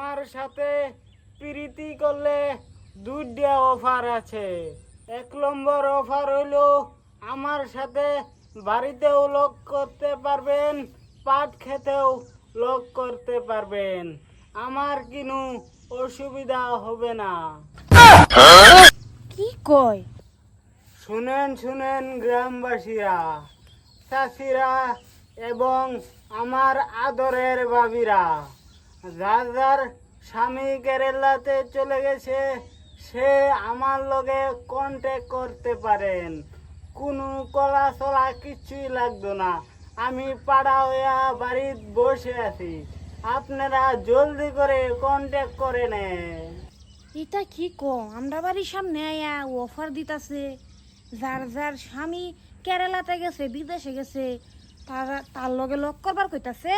আমার সাথে প্রীতি করলে দুইটা অফার আছে। এক নম্বর অফার হইল আমার সাথে বাড়িতেও লোক করতে পারবেন পাট খেতেও লোক করতে পারবেন। আমার কিনু অসুবিধা হবে না। কি কয়? শুনেন শুনেন গ্রামবাসীরা চাষিরা এবং আমার আদরের বাবিরা। যার যার স্বামী কেরালাতে চলে গেছে, সে আমার লগে কন্ট্যাক্ট করতে পারেন। কোনো কলা চলা কিছুই লাগতো না। আমি পাড়া হইয়া বাড়িত বসে আছি। আপনারা জলদি করে কন্ট্যাক্ট করে এটা কি কো আমরা বাড়ির সামনে আয়া অফার দিতাছে। যার যার স্বামী কেরালাতে গেছে, বিদেশে গেছে, তারা তার লগে লক করবার কইতাছে।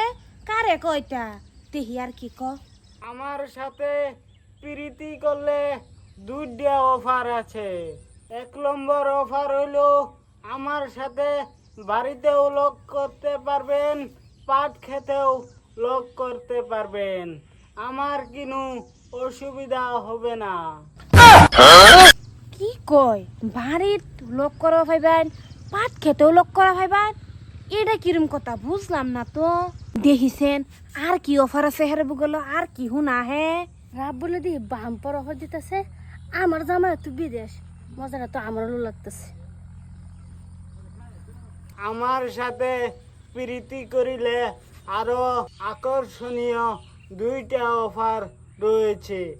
কারে কয়টা? তেহি আর কি ক? আমার সাথে প্রীতি করলে দুইটা অফার আছে। এক নম্বর অফার হইল আমার সাথে বাড়িতেও লোক করতে পারবেন পাট খেতেও লোক করতে পারবেন। আমার কিনু অসুবিধা হবে না। কি কয়? বাড়ির লোক করা ভাইবান পাট খেতেও লোক করা ভাইবান? এটা কিরম কথা বুঝলাম না তো। দেখিছেন আর কি অফার আছে হেরে বুগল আর কি হুনা হে রাব বলে দি বাম্পার অফার দিতেছে আমার জামাই তো বিদেশ মজাটা তো আমারও লাগতেছে। আমার সাথে প্রীতি করিলে আরও আকর্ষণীয় দুইটা অফার রয়েছে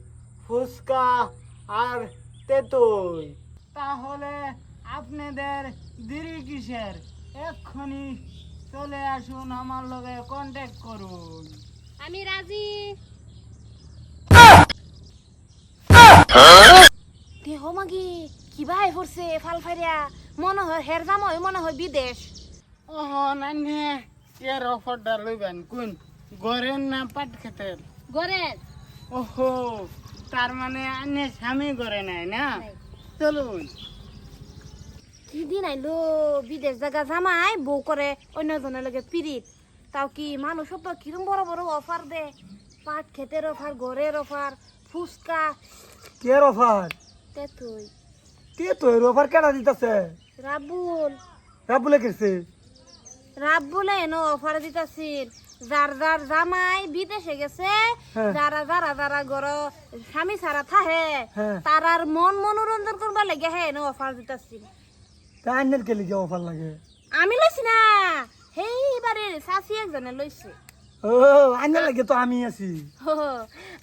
ফুচকা আর তেতুই তাহলে আপনাদের দেরি কিসের? এক্ষুনি চলে আসুন আমার লগে কন্ট্যাক্ট করুন। আমি রাজি। দেহ মাগি কি ভাই পড়ছে ফাল ফাইরা মনে হয় হের জামাই মনে হয় বিদেশ। ওহ নান্হে এর অফারটা লইবেন কোন? গরেন না পাট খেতের গরের ওহো তার মানে আনে স্বামী করে নাই না? চলুন। কি দিন আইলো বিদেশ জায়গা জামাই বউ করে অন্যজনের লগে পিরিত। তাও কি মানুষ তো কিরম বড় বড় অফার দে? পাট ক্ষেতের অফার ঘরের অফার ফুচকা। কে অফার তেতুই কে তো এর অফার কেডা দিতেছে? রাবুল। রাবুলে কেছে? রাবুলে এনো অফার দিতাছিল। যার যার জামাই বিদেশে গেছে হ্যাঁ। যারা যারা যারা ঘর স্বামী ছাড়া থাহে হ্যাঁ। তারার মন মনোরঞ্জন করবার লাগে হ্যাঁ এনো অফার দিতাছিল। তা আইনের কে লিগে অফার লাগে? আমি লইছি না। হেই এবারে সাসি একজনে লইছে ও আইনের লাগে তো আমি আছি। হো,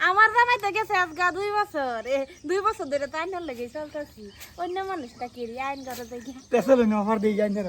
আমার জামাই তো গেছে আজগা দুই বছর এ দুই বছর ধরে তো আইনার লাগে চলতেছি। অন্য মানুষটা কি রে, আইন করে দেখি পেছলে অফার দিয়ে আইনের